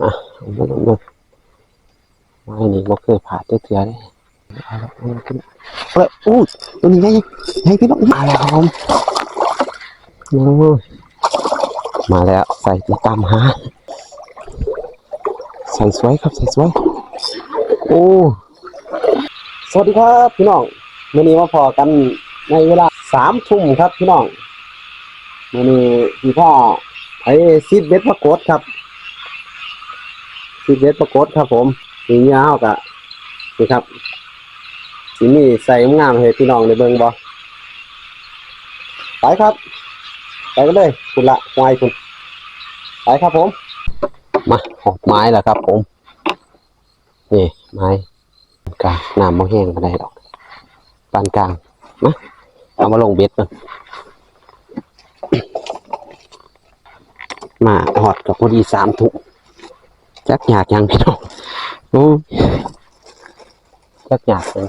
มาเอามาลงมาไม้นี่บ่เคยผ่าเถื่อเลยเอาละเอาละขึ้นเอออู้ตัวนี้ไงไงพี่น้องมาแล้วครับผมโอ้ยมาแล้วใส่ติดตามหาใส่สวยครับใส่สวยโอ้สวัสดีครับพี่น้องวันนี้มาพอกันในเวลาสามทุ่มครับพี่น้องวันนี้พี่พ่อไอ้ซีดเบ็ดปรากฏครับ ซีดเบ็ดปรากฏครับผมสีเงี้ยาวกะนี่ครับสีนี่ใส่งามให้พี่น้องในเบิงบอไปครับ ไปกันเลยคุณละไวคุณไปครับผม มาหอบไม้แล้วครับ ผมนี่ไม้กลางน้ำมะแห้งมาได้ดอกปานกลางมาเอามาลงเบ็ดมันมาหอดกับพอดีสามถุง จักอยากยังพี่น้องโอ้ยจักอยากยัง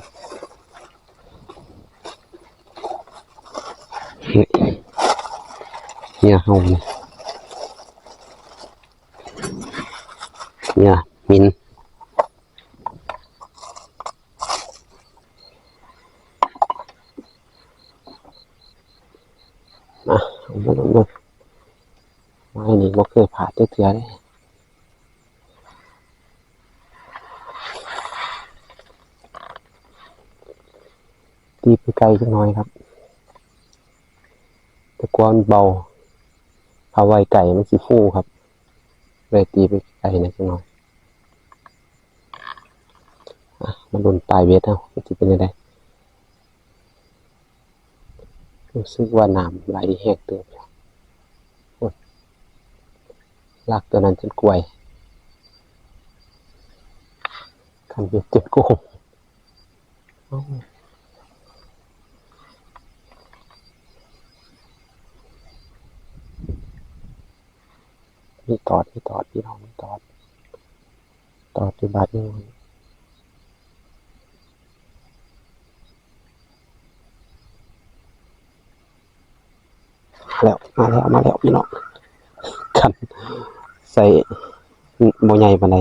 นี่เนี่ยเฮาเนี่ยมินมาเอามาลงมาไม้นี่บ่เคยผ่าดเถื่อเลย ตีไปไกลจังน้อยครับ แตะกอนเบาเอาไว้ไก่มันสิฟูครับเลยตีไปไกลนะจังน้อยอะมาโดนปลายเวทเอาจะเป็นยังไงรู้สึกว่าน้ำไหลแหกเติบอยู่โอ้ยลากตัวนั้นจนกล้วยคันเบ็ดจนโกงเอ้า มีตอดมีตอดพี่น้องมีตอด ตอดอยู่บาดนึงแล้วมาแล้วมาแล้วพี่น้องกันใส่โมใหญ่ปานใด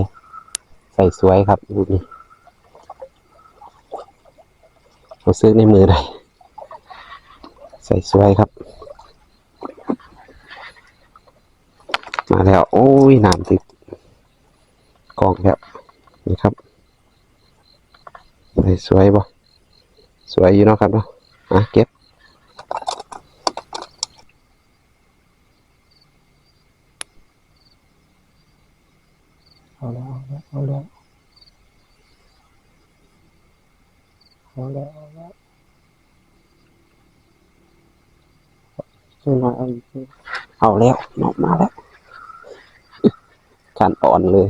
ใส่สวยครับดูนี่เราซื้อในมือได้ใส่สวยครับ มาแล้ว โอ้ยน้ำติดกล่องแล้วนี่ครับใส่สวยบ่สวยอยู่เนาะครับเนาะอะเก็บเอาแล้วเอาแล้วเอาแล้วเอาแล้วช่วยหน่อยเอาอีกทีเอาแล้วนอกมาแล้ว การอ่อนเลย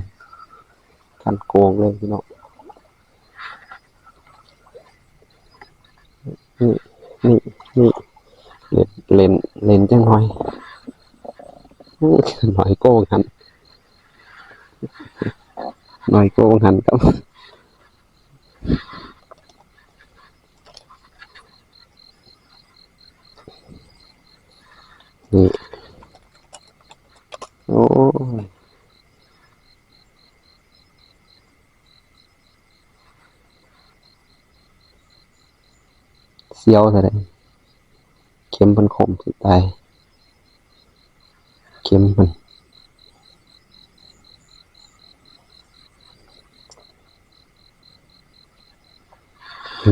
การโกงเลยพี่น้องนี่นี่นี่เล่นเล่นเล่นจังหน่อยหน่อยโกงกันหน่อยโกงหันครับนี่ โอ้ เสียวซะเลยเข็มมันคมสุดตายเข็มมัน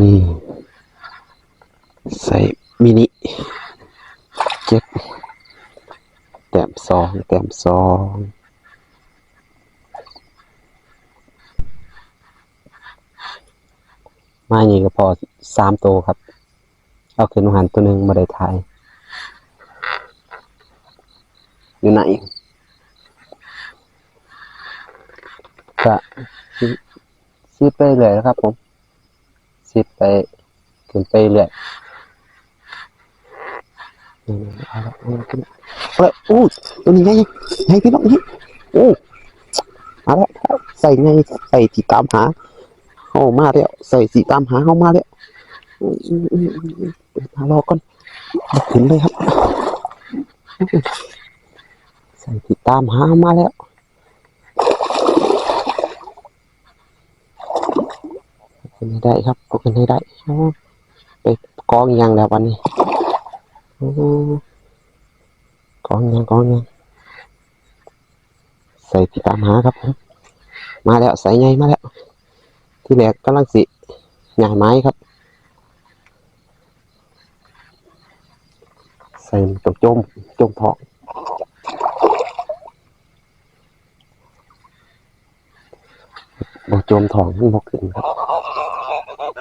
นี่ใส่มินิเจ็บแต้มสองแต้มสองไม้นี่ก็พอสามตัวครับ เอาขึ้นหันตัวหนึ่งมาได้ทายอยู่ไหนก็สิซีดไปเลยนะครับ ผมซิดไปขึ้นไปเรื่อยนี่ๆเอาละเอาละเอาละอู้ตัวนี้ไงไงพี่น้องนี่โอ้มาแล้วใส่ไงใส่ที่ตามหาเข้ามาแล้วใส่สีตามหาเข้ามาแล้ว หารอก่อนถึงเลยครับ ใส่ติดตามหามาแล้วเป็นได้ครับเป็นได้ไปกองยังแล้ววันนี้กองยังกองยังใส่ติดตามหาครับมาแล้วใส่ไงมาแล้วที่แหลกกำลังสิหงายไม้ครับ ส่ตรงจมจมท้องบ่จมท้องมันบ่ขึ้นครับ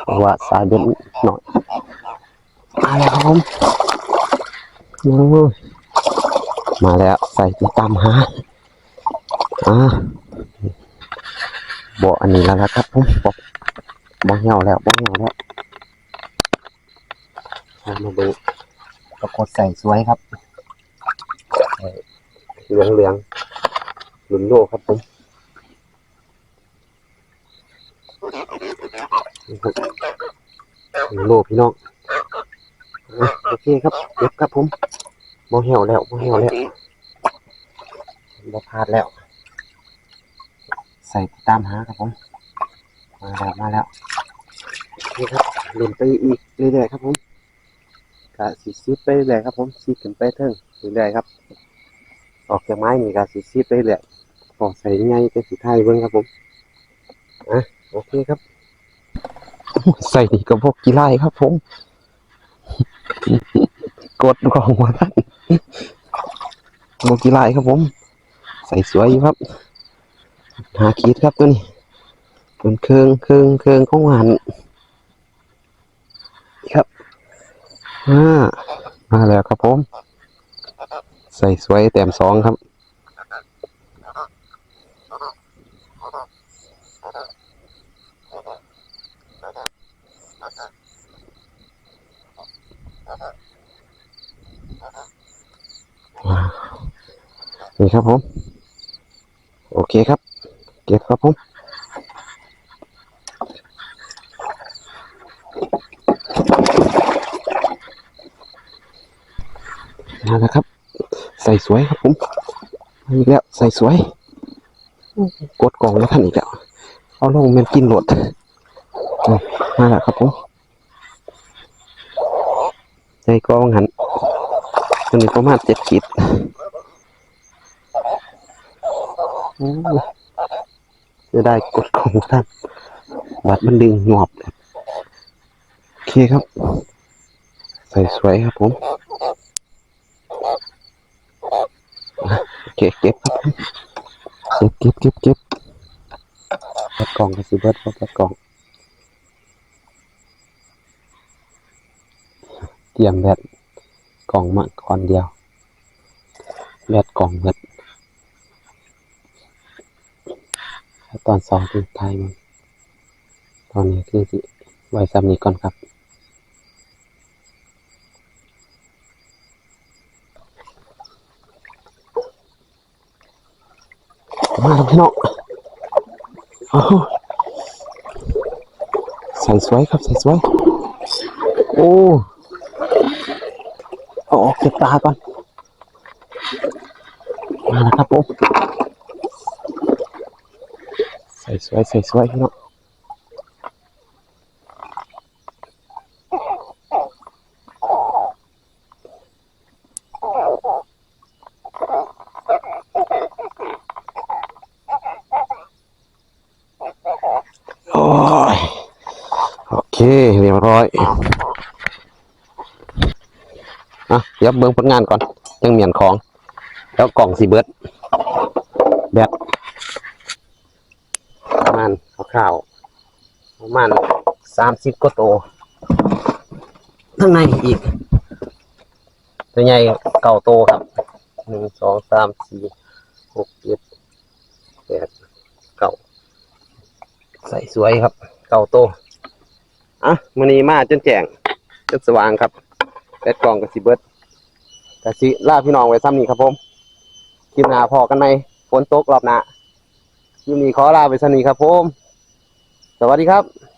เพราะว่าสายเบ็ดหน่อยมาแล้วครับผมโอ้ยมาแล้วใส่ที่ตามหาอ่าบ่อันนี้แล้วนะครับผมบ่บ่เหี่ยวแล้วบ่เหี่ยวแล้วเอามาดู ปรากฏใส่สวยครับเหลืองเหลืองๆหลุนโลครับผมหลุนโลพี่น้องอะโอเคครับเก็บครับผมบ่เหี่ยวแล้วบ่เหี่ยวแล้วบ่พลาดแล้ว ใส่ตามหาครับผม มาแล้วมาแล้วนี่ครับเล่นไปอีกเรื่อยๆครับผม กะสีซีดไปเรื่อยครับ ผมซีดขึ้นไปเทิงเรื่อยครับ ออกจากไม้นี่กะสีซีดไปเรื่อยพอใส่ยังไงเป็นสีไทยเบิ้งครับผมอะโอเคครับใส่นี่กับพวกกีฬาครับผม กดกองมาท่านพวกกีฬาครับผม ใส่สวยครับ หาคิดครับตัวนี้เป็นเครื่องเครื่องเครื่องของหวานครับ อ่ามาแล้วครับผม ใส่สวยแต้มสองครับว้านี่ครับผม โอเคครับ เก็บครับผม มาแล้วครับ ใส่สวยครับผมอีกแล้วใส่สวย กดกล่องแล้วท่านอีกแล้ว เอาลงแมนกินโหลดมมาแล้วครับผมใจกองหันตัวนี้ประมาณเจ็ดขีดจะได้กดของท่านบัดมันดึงหงอบโอเคครับ ใส่สวยครับผม โอ เก็บครับเก็บเก็บเก็บเก็บกล่องกับสิเบิร์ดเก็บกล่อง เตรียมแบตกล่องมาก่อนเดียวแบตกล่องเบิดตอนสองคือไทยมันตอนนี้คือสิไว้ซ้ำนี้ก่อนครับ มาแล้วพี่น้องโอ้โหใส่สวยครับใส่สวย โอ้เอาออกเก็บตาก่อน มาแล้วครับผมใส่สวยใส่สวยพี่น้องโอ้ยโอ เรียบร้อยอะเดี๋ยวเบิ่งผลงานก่อนยังเหมียนของ แล้วกล่องสีเบิร์ดแบบประมาณคร่าวๆประมาณสามสิบกว่าโตข้างในอีก ตัวใหญ่เก่าโตครับหนึ่งสองสามสี่หกเจ็ดแปดเก้าใส่สวยครับ เก่าโต อะมันนี้มาจนแจ้งจนสว่างครับแบตกล่องกับสิเบิร์ดกสิลาพี่น้องไว้ซ้ำนี้ครับผมคลิปหน้าพอกันในฝนตกรอบหน้าคลิปนี้ขอลาไปซ้ำนี้ครับผม สวัสดีครับ